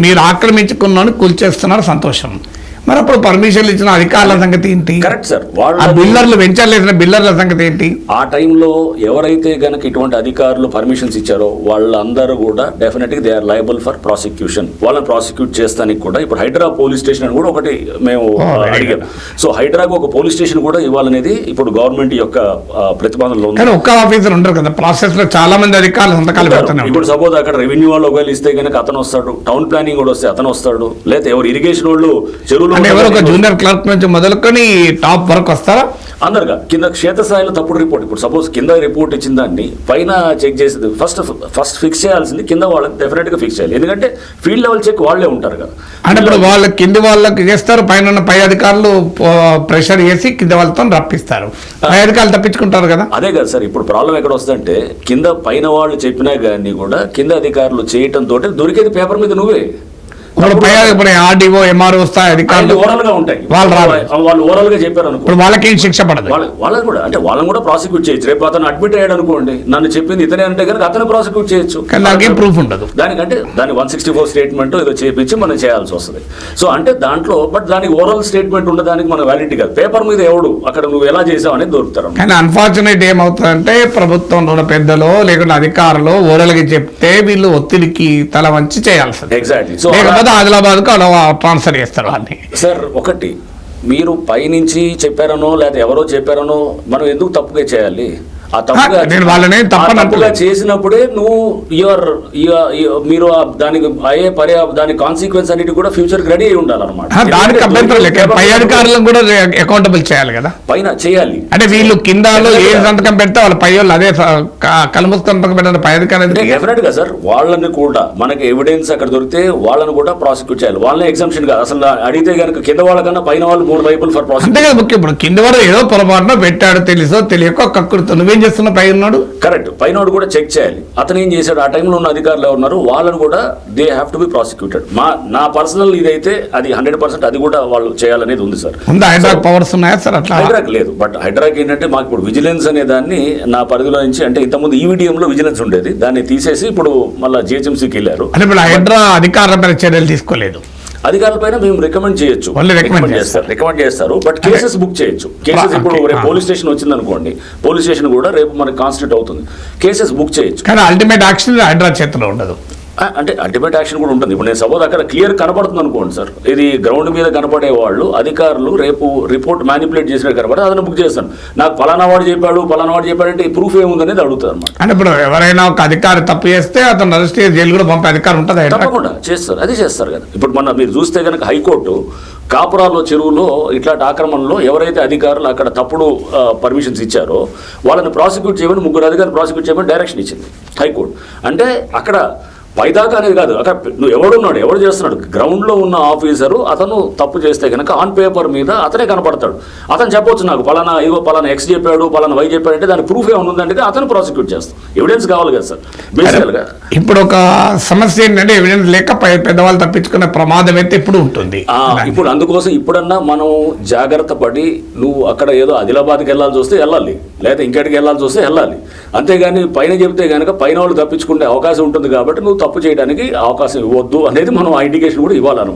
మీరు ఆక్రమించుకున్నాను కూల్చేస్తున్నారు సంతోషం. మరి అప్పుడు పర్మిషన్లు ఇచ్చిన అధికారుల సంగతి ఏంటి? కరెక్ట్ సార్ ఆ వాళ్ళు బిల్లర్లు వెంచర్లేసిన బిల్లర్ల సంగతి ఏంటి? ఆ టైంలో ఎవరైతే గనక ఇటువంటి అధికారులు పర్మిషన్స్ ఇచ్చారో వాళ్ళందరూ కూడా డెఫినెట్గా they are liable for prosecution వాళ్ళని ప్రాసిక్యూట్ చేస్తానికి కూడా ఇప్పుడు హైదరాబాద్ పోలీస్ స్టేషన్ అని కూడా ఒకటి మేము అడిగాం. సో హైదరాబాద్ ఒక పోలీస్ స్టేషన్ కూడా ఇవ్వాలనేది ఇప్పుడు గవర్నమెంట్ యొక్క ప్రతిపాదనలో ఉంది. ఒక్క ఆఫీసర్ ఉండరు కదా. ప్రాసెస్లో చాలా మంది అధికారులు సంతకాలు పెడుతున్నారు. ఇప్పుడు సపోజ్ అక్కడ రెవెన్యూ వాళ్ళు ఒకవేళ ఇస్తే కనుక అతను వస్తాడు టౌన్ ప్లానింగ్ కూడా వస్తే అతను వస్తాడు లేదా ఎవరు ఇరిగేషన్ వాళ్ళు చెరువులు అంటే ఎవరు ఒక జూనియర్ క్లర్క్ నుంచి మొదలుకొని టాప్ వరకు వస్తారా? అందరుగా కింద క్షేత్రస్థాయిలో తప్పుడు రిపోర్ట్ ఇప్పుడు సపోజ్ కింద రిపోర్ట్ ఇచ్చిన దాన్ని పైన చెక్ చేసేది ఫస్ట్ ఫస్ట్ ఫిక్స్ చేయాల్సింది కింద వాళ్ళకి డెఫినెట్గా ఫిక్స్ చేయాలి. ఎందుకంటే ఫీల్డ్ లెవెల్ చెక్ వాళ్ళే ఉంటారు కదా. అంటే ఇప్పుడు వాళ్ళ కింది వాళ్ళకి చేస్తారు పైన పై అధికారులు ప్రెషర్ చేసి కింద వాళ్ళతో రప్పిస్తారు. పై అధికారులు తప్పించుకుంటారు కదా? అదే కదా సార్ ఇప్పుడు ప్రాబ్లం ఎక్కడ వస్తుందంటే కింద పైన వాళ్ళు చెప్పినా కానీ కూడా కింద అధికారులు చేయటం తోటి దొరికేది పేపర్ మీద నువ్వే. ఇప్పుడు ఇప్పుడు ఆర్డీఓ ఎంఆర్ఓ స్థాయి అధికారులు ఓవరాల్గా ఉంటాయి. వాళ్ళు రారు. వాళ్ళు ఓవరాల్గా చెప్పారు అనుకో. ఇప్పుడు వాళ్ళకి శిక్ష పడదు? వాళ్ళ వాళ్ళని కూడా అంటే వాళ్ళని కూడా ప్రాసిక్యూట్ చేయొచ్చు. రేపు అతను అడ్మిట్ అయ్యాడు అనుకోండి నన్ను చెప్పింది ఇతనే అంటే కనుక అతను ప్రాసిక్యూట్ చేయొచ్చు. కానీ నాకేం ప్రూఫ్ ఉండదు. దానికంటే దాని వన్ సిక్స్టీ ఫోర్ స్టేట్మెంట్ ఏదో చేపించి మనం చేయాల్సి వస్తుంది. సో అంటే దాంట్లో బట్ దానికి ఓవరాల్ స్టేట్మెంట్ ఉండడానికి మన వ్యాలిటీ కాదు. పేపర్ మీద ఎవడు అక్కడ నువ్వు ఎలా చేసావు అనేది దొరుకుతారు కానీ అన్ఫార్చునేట్ ఏమవుతుందంటే ప్రభుత్వంలో ఉన్న పెద్దలు లేకుంటే అధికారులు ఓరలకి చెప్తే వీళ్ళు ఒత్తిడికి తల వంచి చేయాల్సింది. ఎగ్జాక్ట్లీ సో లేకపోతే ఆదిలాబాద్కు అలా ట్రాన్స్ఫర్ చేస్తారు వాళ్ళని సార్ ఒకటి మీరు పైనుంచి చెప్పారనో లేదా ఎవరో చెప్పారనో మనం ఎందుకు తప్పుగా చేయాలి? ఆ తప్పుగా నేను వాళ్ళని తప్పుగా. చేసినప్పుడే నువ్వు యువర్ మీరు దానికి అయ్యే పర్యా దాని కాన్సిక్వెన్స్ అన్నిటి కూడా ఫ్యూచర్ రెడీ అయి ఉండాలన్నమాట. ఆ, దానికి అభ్యంతరం లేక పై అధికారులను కూడా అకౌంటబుల్ చేయాలి కదా. పైన చేయాలి. అంటే వీళ్ళు కిందలో ఏ సంతకం పెడితే వాళ్ళ పై వాళ్ళు అదే స- క- కలుముకు సంతకం పెట్టిన పై అధికారి అంటే ఎందుకు? డెఫినెట్గా సార్ వాళ్ళని కూడా మనకి ఎవిడెన్స్ అక్కడ దొరికితే వాళ్ళని కూడా ప్రాసిక్యూట్ చేయాలి. వాళ్ళని ఎగ్జామ్షన్ కాదు. అసలు అడిగితే కనుక కింద వాళ్ళకన్నా పైన వాళ్ళు మూడు వైపులు ఫర్ ప్రాసిక్యూట్ కదా ముఖ్యం ఇప్పుడు కింద వాడు ఏదో పొరపాటున పెట్టాడు తెలుసో తెలియకో కక్కుడుతో. నువ్వేం చేస్తున్నా పై ఉన్నాడు? కరెక్ట్ పైన కూడా చెక్ చేయాలి. అతను ఏం చేశాడు? ఆ టైంలో ఉన్న అధికారులు ఎవరు ఉన్నారు వాళ్ళని కూడా they have to be prosecuted మా నా పర్సనల్ ఇదైతే అది హండ్రెడ్ పర్సెంట్ అది కూడా వాళ్ళు చేయాలనేది ఉంది సార్ హైదరాబాద్ పవర్స్ ఉన్నాయా సార్ అట్లా? హైడ్రాక్ లేదు. బట్ హైడ్రాక్ ఏంటంటే మాకు ఇప్పుడు విజిలెన్స్ అనే దాన్ని నా పరిధిలో నుంచి అంటే ఇంతకుముందు E ఈవీడిఎంలో విజిలెన్స్ ఉండేది. దాన్ని తీసేసి ఇప్పుడు మళ్ళీ జిహెచ్ఎంసీకి వెళ్ళారు. అంటే ఇప్పుడు హైడ్రా అధికారుల మీద చర్యలు తీసుకోలేదు. అధికారులపైన మేము రికమెండ్ చేయొచ్చు. Recommend చేస్తారు. రికమెండ్ చేస్తారు. బట్ కేసెస్ బుక్ చేయొచ్చు. కేసెస్ ఇప్పుడు రేపు. పోలీస్ స్టేషన్ వచ్చింది అనుకోండి పోలీస్ స్టేషన్ కూడా రేపు మనకి కాన్స్టిట్యూట్ అవుతుంది. కేసెస్ బుక్ చేయొచ్చు. కానీ అల్టిమేట్ యాక్షన్ హైడ్రా చేతిలో ఉండదు. అంటే అల్టిమేట్ యాక్షన్ కూడా ఉంటుంది. ఇప్పుడు నేను సపోజ్ అక్కడ క్లియర్ కనపడుతుంది అనుకోండి సార్. ఇది గ్రౌండ్ మీద కనపడే వాళ్ళు అధికారులు రేపు రిపోర్ట్ మ్యానిపులేట్ చేసినట్టు కనపడి అతను బుక్ చేస్తాను నాకు పలానా వాడు చెప్పాడు పలానా వాడు చెప్పాడు అంటే ప్రూఫ్ ఏముందనేది అడుగుతారు అనమాట అంటే ఇప్పుడు ఎవరైనా ఒక అధికారి తప్పు చేస్తే అతను అరెస్ట్ చేసి జైలు కూడా పంపే అధికారం ఉంటుంది తప్పకుండా. చేస్తారు. అది చేస్తారు కదా. ఇప్పుడు మన మీరు చూస్తే కనుక హైకోర్టు కాపురాలో చెరువులో ఇట్లాంటి ఆక్రమణలో ఎవరైతే అధికారులు అక్కడ తప్పుడు పర్మిషన్స్ ఇచ్చారో వాళ్ళని ప్రాసిక్యూట్ చేయమని ముగ్గురు అధికారులు ప్రాసిక్యూట్ చేయమని డైరెక్షన్ ఇచ్చింది హైకోర్టు. అంటే అక్కడ పైదాకా అనేది కాదు. అక్కడ నువ్వు ఎవడున్నాడు ఎవడు చేస్తున్నాడు? గ్రౌండ్లో ఉన్న ఆఫీసరు అతను తప్పు చేస్తే కనుక ఆన్ పేపర్ మీద అతనే కనపడతాడు. అతను చెప్పొచ్చు నాకు పలానా ఇగో పలానా ఎక్స్ చెప్పాడు పలానా వై చెప్పాడు అంటే దాని ప్రూఫ్ ఏమైనా ఉందంటే అతను ప్రాసిక్యూట్ చేస్తాం ఎవిడెన్స్ కావాలి కదా సార్. బేసికల్గా ఇప్పుడు ఒక సమస్య ఏంటంటే ఎవిడెన్స్ లేక పెద్దవాళ్ళు తప్పించుకునే ప్రమాదం అయితే ఇప్పుడు ఉంటుంది. ఇప్పుడు అందుకోసం ఇప్పుడన్నా మనం జాగ్రత్త పడి నువ్వు అక్కడ ఏదో ఆదిలాబాద్కి వెళ్ళాల్సి వస్తే వెళ్ళాలి. లేదా ఇంకెక్కడికి వెళ్ళాల్సి వస్తే వెళ్ళాలి. అంతేగాని పైన చెప్తే కనుక పైన వాళ్ళు తప్పించుకునే అవకాశం ఉంటుంది కాబట్టి నువ్వు తప్పు చేయడానికి అవకాశం ఇవ్వద్దు అనేది మనం ఆ ఇండికేషన్ కూడా ఇవ్వాలను